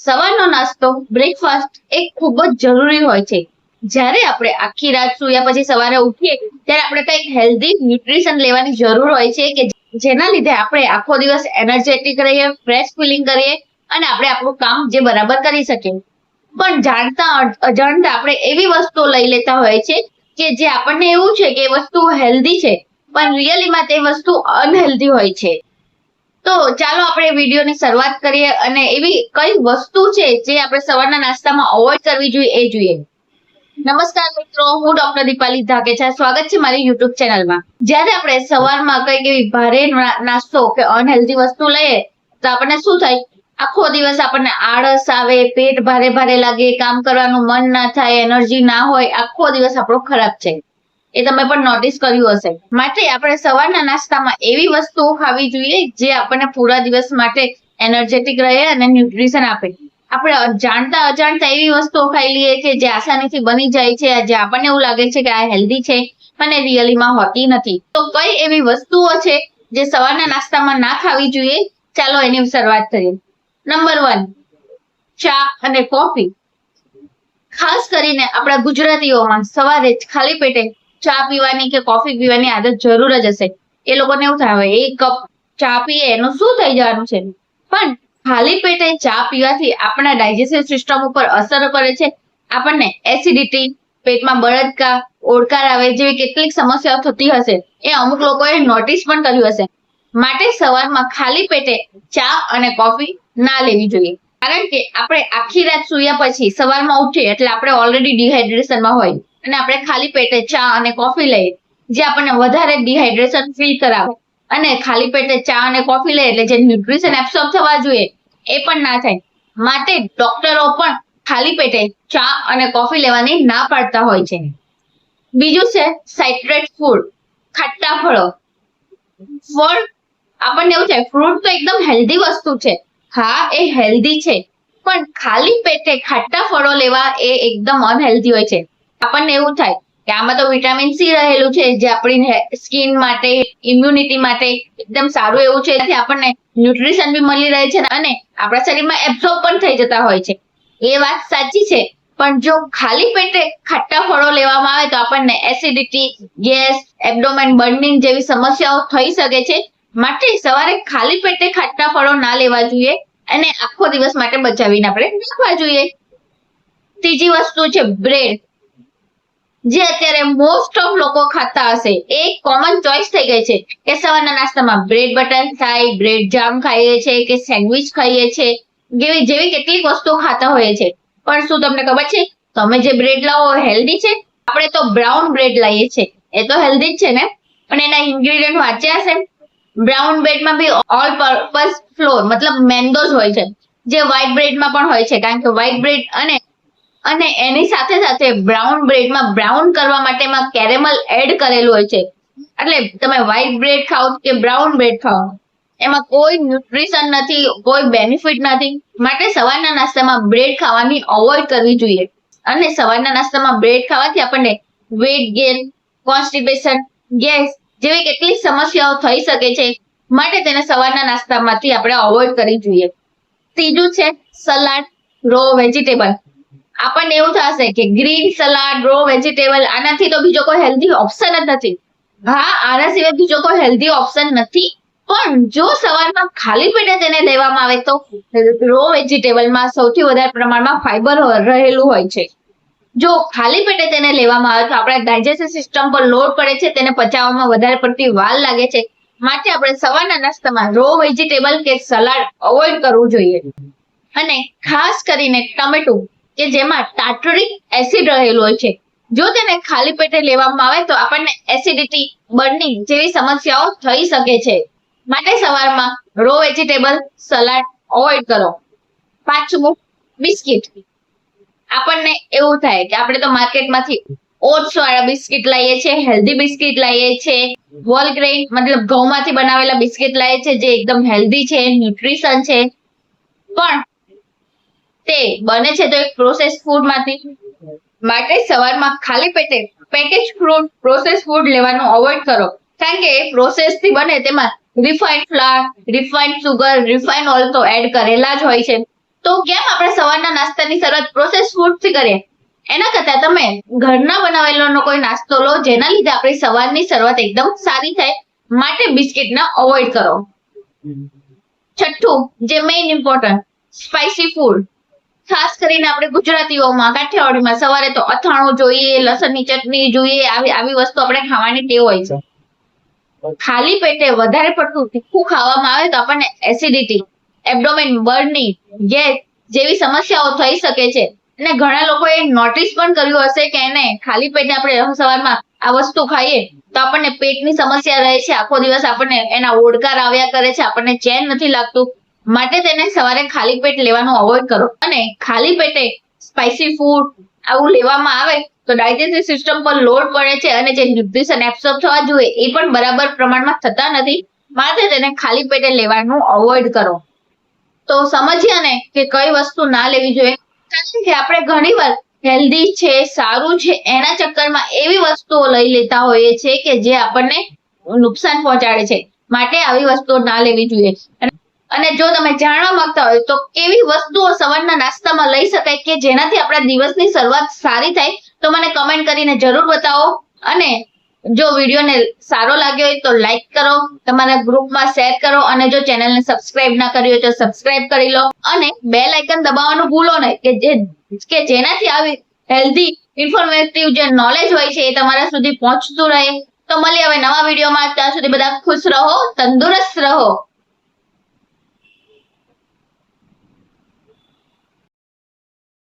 સવારનો નાસ્તો બ્રેકફાસ્ટ એ ખૂબ જ જરૂરી હોય છે. જ્યારે આપણે આખી રાત સૂયા પછી સવારે ઉઠીએ, ત્યારે આપણે કંઈક હેલ્ધી ન્યુટ્રિશન લેવાની જરૂર હોય છે કે જેના લીધે આપણે આખો દિવસ એનર્જેટિક રહીએ ફ્રેશ ફિલિંગ કરીએ અને આપણે આપણું કામ જે બરાબર કરી શકીએ. પણ જાણતા અજાણતા આપણે એવી વસ્તુઓ લઈ લેતા હોય છે કે જે આપણને એવું છે કે એ વસ્તુ હેલ્ધી છે, પણ રિયલીમાં તે વસ્તુ અનહેલ્ધી હોય છે. તો ચાલો આપણે વિડીયોની શરૂઆત કરીએ અને એવી કઈ વસ્તુ છે જે આપણે સવારના નાસ્તામાં અવોઇડ કરવી જોઈએ એ જોઈએ. નમસ્કાર મિત્રો, હું ડોક્ટર દીપાલી ધાકેચા સ્વાગત છે મારી યુટ્યુબ ચેનલમાં જ્યારે આપણે સવારમાં કંઈક એવી ભારે નાસ્તો કે અનહેલ્ધી વસ્તુ લઈએ, તો આપણને શું થાય? આખો દિવસ આપણને આળસ આવે, પેટ ભારે ભારે લાગે, કામ કરવાનું મન ના થાય એનર્જી ના હોય, આખો દિવસ આપણો ખરાબ છે એ તમે પણ નોટિસ કર્યું હશે. માટે આપણે સવારના નાસ્તામાં એવી વસ્તુઓ ખાવી જોઈએ જે આપણને પૂરા દિવસ માટે એનર્જેટિક રહે અને ન્યુટ્રિશન આપે. આપણે જાણતા અજાણતા એવી વસ્તુઓ ખાઈ લઈએ કે જે આસાનીથી બની જાય છે, જે આપણને એવું લાગે છે કે આ હેલ્ધી છે પણ રિયલીમાં હોતી નથી. તો કઈ એવી વસ્તુઓ છે જે સવારના નાસ્તામાં ના ખાવી જોઈએ? ચાલો એની શરૂઆત કરીએ. નંબર વન ચા અને કોફી ખાસ કરીને આપણા ગુજરાતીઓમાં સવારે ખાલી પેટે ચા પીવાની કે કોફી પીવાની આદત જરૂર જ હશે. એ લોકોને એવું થાય એક કપ ચા પીએ, એનું શું થઈ જવાનું છે? પણ ખાલી પેટે ચા પીવાથી આપણા ડાયજેસ્ટિવ સિસ્ટમ ઉપર અસર કરે છે. આપણને એસિડિટી પેટમાં બળદકા ઓડકાર આવે, જેવી કેટલીક સમસ્યાઓ થતી હશે. એ અમુક લોકોએ નોટિસ પણ કર્યું હશે. માટે સવારમાં ખાલી પેટે ચા અને કોફી ના લેવી જોઈએ. કારણ કે આપણે આખી રાત સૂયા પછી સવારમાં ઉઠીએ એટલે આપણે ઓલરેડી ડિહાઇડ્રેશનમાં હોય અને આપણે ખાલી પેટે ચા અને કોફી લઈએ. જે આપણને વધારે ડિહાઇડ્રેશન ફીલ કરાવે. અને ખાલી પેટે ચા અને કોફી લઈએ એટલે જે ન્યુટ્રિશન એબ્સોર્બ થવા જોઈએ, એ પણ ના થાય. માટે ડોક્ટરો પણ ખાલી પેટે ચા અને કોફી લેવાની ના પાડતા હોય છે. બીજું છે સાઇટ્રેટ ફૂડ ખાટા ફળો. ફળ આપણને એવું છે ફ્રૂટ તો એકદમ હેલ્ધી વસ્તુ છે. હા, એ હેલ્ધી છે. પણ ખાલી પેટે ખાટા ફળો લેવા એ એકદમ અનહેલ્ધી હોય છે. આપણને એવું થાય કે આમાં તો વિટામિન સી રહેલું છે, જે આપણી સ્કિન માટે ઇમ્યુનિટી માટે એકદમ સારું એવું છે. એથી આપણને ન્યુટ્રિશન બી મળી રહે છે અને આપણા શરીરમાં એબ્સોર્બ પણ થઈ જતા હોય છે. એ વાત સાચી છે, પણ જો ખાલી પેટે ખાટા ફળો લેવામાં આવે તો આપણને એસિડિટી ગેસ એબડોમેન બર્નિંગ જેવી સમસ્યાઓ થઈ શકે છે. માટે સવારે ખાલી પેટે ખાટા ફળો ના લેવા જોઈએ અને આખો દિવસ માટે બચાવીને આપણે રાખવા જોઈએ. ત્રીજી વસ્તુ છે બ્રેડ જે અત્યારે મોસ્ટ ઓફ લોકો ખાતા હશે. એ કોમન ચોઇસ થઈ ગઈ છે કે સવારના નાસ્તામાં બ્રેડ બટર થાય બ્રેડ જામ ખાઈએ છે કે સેન્ડવિચ ખાઈએ છે જેવી જેવી કેટલીક વસ્તુઓ ખાતા હોઈએ છે પણ શું તમને ખબર છે? તમે જે બ્રેડ લાવો હેલ્ધી છે? આપણે તો બ્રાઉન બ્રેડ લાવીએ છીએ. એ તો હેલ્ધી જ છે ને? પણ એના ઇન્ગ્રેડિયન્ટ વાંચ્યા હશે? બ્રાઉન બ્રેડમાં બી ઓલ પર્પઝ ફ્લોર મતલબ મેંદો હોય છે. જે વ્હાઇટ બ્રેડમાં પણ હોય છે. કારણ કે વ્હાઇટ બ્રેડ અને અને એની સાથે સાથે બ્રાઉન બ્રેડમાં બ્રાઉન કરવા માટે એમાં કેરેમલ એડ કરેલું હોય છે. એટલે તમે વ્હાઈટ બ્રેડ ખાઓ કે બ્રાઉન બ્રેડ ખાઓ, એમાં કોઈ ન્યુટ્રિશન નથી, કોઈ બેનિફિટ નથી. માટે સવારના નાસ્તામાં બ્રેડ ખાવાની અવોઇડ કરવી જોઈએ. અને સવારના નાસ્તામાં બ્રેડ ખાવાથી આપણને વેટ ગેન કોન્સ્ટિપેશન ગેસ જેવી કેટલી સમસ્યાઓ થઈ શકે છે. માટે તેને સવારના નાસ્તામાંથી આપણે અવોઇડ કરવી જોઈએ. ત્રીજું છે સલાડ રો વેજીટેબલ આપણને એવું થશે કે ગ્રીન સલાડ રો વેજીટેબલ આનાથી તો બીજો કોઈ હેલ્ધી ઓપ્શન જ નથી. હા, આના સિવાય બીજો કોઈ હેલ્ધી ઓપ્શન નથી. પણ જો સવારમાં ખાલી પેટે તેને લેવામાં આવે તો રો વેજીટેબલમાં સૌથી વધારે પ્રમાણમાં ફાઈબર રહેલું હોય છે. જો ખાલી પેટે તેને લેવામાં આવે તો આપણા ડાયજેસ્ટિવ સિસ્ટમ પર લોડ પડે છે, તેને પચાવવામાં વધારે પડતી વાર લાગે છે. માટે આપણે સવારના નાસ્તામાં રો વેજીટેબલ કે સલાડ અવોઇડ કરવું જોઈએ. અને ખાસ કરીને ટમેટું. કે જેમાં ટાટરિક એસિડ રહેલું હોય છે. જો તેને ખાલી પેટે લેવામાં આવે તો આપણને એસિડિટી બર્નિંગ જેવી સમસ્યાઓ થઈ શકે છે. માટે સવારમાં રો વેજીટેબલ સલાડ અવોઇડ કરો. પાંચમું બિસ્કિટ. આપણને એવું થાય કે આપણે તો માર્કેટમાંથી ઓટ્સ વાળા બિસ્કિટ લાવીએ છીએ હેલ્ધી બિસ્કિટ લાવીએ છીએ વોલ ગ્રેઇન મતલબ ઘઉંમાંથી બનાવેલા બિસ્કિટ લાવીએ છીએ જે એકદમ હેલ્ધી છે ન્યુટ્રિશન છે. પણ તે બને છે તો એક પ્રોસેસ ફૂડમાંથી. માટે સવારમાં ખાલી પેટે પેકેજ ફ્રૂટ પ્રોસેસ ફૂડ લેવાનું અવોઇડ કરો. કારણ કે એ પ્રોસેસથી બને તેમાં refined flour refined sugar refined oil તો એડ કરેલા જ હોય છે. તો કેમ આપણે સવારના નાસ્તાની શરૂઆત પ્રોસેસ ફૂડથી કરીએ? એના કરતા તમે ઘરના બનાવેલો કોઈ નાસ્તો લો જેના લીધે આપણી સવારની શરૂઆત એકદમ સારી થાય. માટે બિસ્કિટના અવોઇડ કરો. છઠ્ઠું જે મેઇન ઇમ્પોર્ટન્ટ સ્પાઇસી ફૂડ ખાસ કરીને આપણે ગુજરાતીઓમાં કાઠિયાવાડીમાં સવારે તો અથાણું જોઈએ, લસણની ચટણી જોઈએ, આવી આવી વસ્તુ આપણે ખાવાની ટેવ હોય છે. ખાલી પેટે વધારે પડતું તીખું ખાવામાં આવે તો આપણને એસિડિટી એબડોમેન બર્નિંગ ગેસ જેવી સમસ્યાઓ થઈ શકે છે. અને ઘણા લોકોએ નોટિસ પણ કર્યું હશે કે એને ખાલી પેટે આપણે સવારમાં આ વસ્તુ ખાઈએ તો આપણને પેટની સમસ્યા રહે છે. આખો દિવસ આપણને એના ઓડકાર આવ્યા કરે છે. આપણને ચેન નથી લાગતું. માટે તેને સવારે ખાલી પેટ લેવાનું અવોઈડ કરો. અને ખાલી પેટે સ્પાઇસી ફૂડ આવું લેવામાં આવે તો ડાયજેસ્ટિવ સિસ્ટમ પર લોડ પડે છે અને જે ન્યુટ્રિશન એબ્સોર્બ થવા જોઈએ એ પણ બરાબર પ્રમાણમાં થતા નથી. માટે તેને ખાલી પેટે લેવાનું અવોઈડ કરો. તો સમજીએ ને કે કઈ વસ્તુ ના લેવી જોઈએ. કારણ કે આપણે ઘણીવાર હેલ્ધી છે, સારું છે, એના ચક્કરમાં એવી વસ્તુઓ લઈ લેતા હોઈએ છીએ કે જે આપણને નુકસાન પહોંચાડે છે. માટે આવી વસ્તુઓ ના લેવી જોઈએ. અને- જો તમે જાણવા માંગતા હોય તો કેવી વસ્તુઓ સવારના નાસ્તામાં લઈ શકાય કે જેનાથી આપણા દિવસની શરૂઆત સારી થાય, તો મને કમેન્ટ કરીને જરૂર બતાવો. અને જો વિડીયોને સારો લાગ્યો હોય તો લાઈક કરો, તમારા ગ્રુપમાં શેર કરો અને જો ચેનલને સબસ્ક્રાઇબ ના કરી હોય તો સબસ્ક્રાઇબ કરી લો. અને બે લાઇકન દબાવવાનું ભૂલો નહીં કે જે, કે જેનાથી આવી હેલ્ધી ઇન્ફોર્મેટિવ જે નોલેજ હોય છે એ તમારા સુધી પહોંચતું રહે. તો મળીએ હવે નવા વિડીયોમાં. ત્યાં સુધી બધા ખુશ રહો, તંદુરસ્ત રહો.